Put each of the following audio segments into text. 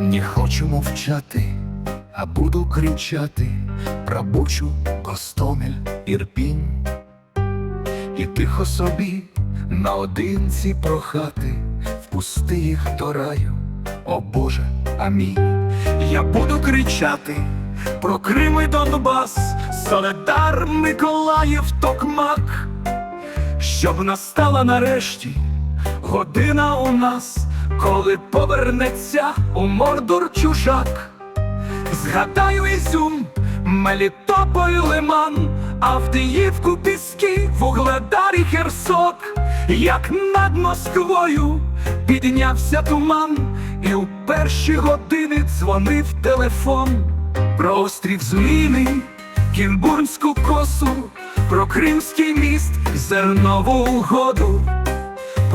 Не хочу мовчати, а буду кричати про Бучу, Гостомель, Ірпінь. І тихо собі наодинці прохати, впусти їх до раю, о Боже, амінь. Я буду кричати про Крим і Донбас, Соледар, Миколаїв, Токмак, щоб настала нарешті година у нас, коли повернеться у Мордор чужак. Згадаю Ізюм, Мелітополь, Лиман, Авдіївку, Піски, Вугледар і Херсок, як над Москвою піднявся туман, і у перші години дзвонив телефон. Про острів Зміни, Кінбурнську косу, про Кримський міст, зернову угоду,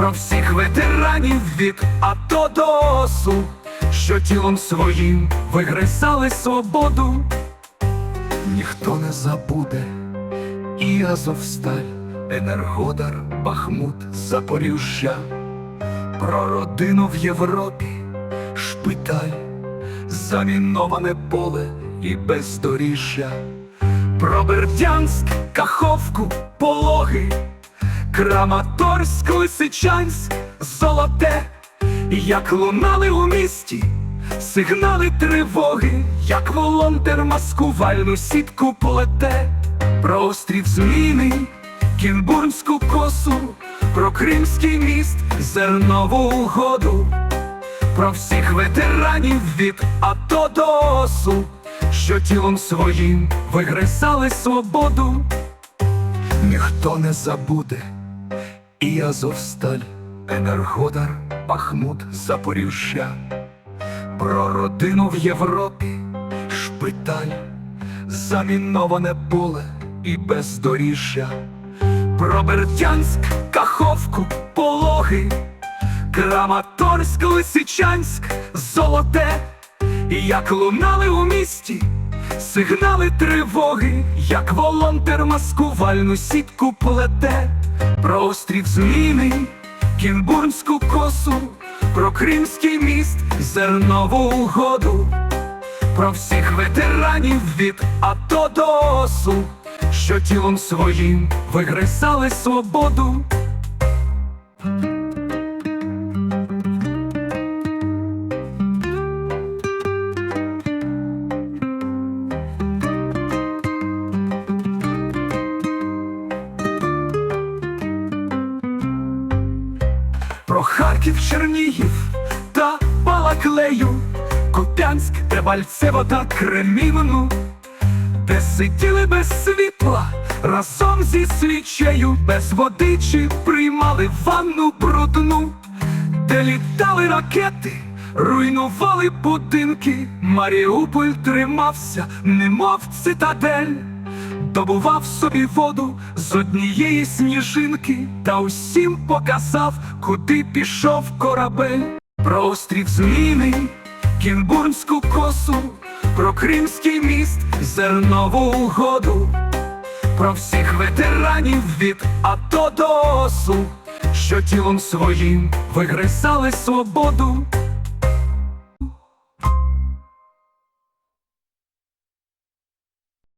про всіх ветеранів від АТО до ОСУ, що тілом своїм вигризали свободу. Ніхто не забуде і Азовсталь, Енергодар, Бахмут, Запоріжжя, про родину в Європі, шпиталь, заміноване поле і бездоріжжя, про Бердянськ, Каховку, Краматорськ, Лисичанськ, Золоте, як лунали у місті, сигнали тривоги, як волонтер маскувальну сітку плете, про острів Зміни, Кінбурнську косу, про Кримський міст, зернову угоду, про всіх ветеранів від АТО до ОСУ, що тілом своїм вигризали свободу. Ніхто не забуде і Азовсталь, Енергодар, Бахмут, Запоріжжя, про родину в Європі, шпиталь, заміноване поле і бездоріжжя, про Бердянськ, Каховку, Пологи, Краматорськ, Лисичанськ, Золоте, як лунали у місті. Сигнали тривоги, як волонтер маскувальну сітку плете, про острів Зміни, Кінбурнську косу, про Кримський міст, зернову угоду, про всіх ветеранів від АТО до ОСУ, що тілом своїм вигризали свободу. Харків, Чернігів та Балаклею, Куп'янськ, Дебальцево та Кремінну, де сиділи без світла разом зі свічею, без води чи приймали ванну брудну, де літали ракети, руйнували будинки, Маріуполь тримався, немов цитадель. Добував собі воду з однієї сніжинки та усім показав, куди пішов корабель. Про острів Зміни, Кінбурнську косу, про Кримський міст, зернову угоду, про всіх ветеранів від АТО до ОСУ, що тілом своїм вигризали свободу.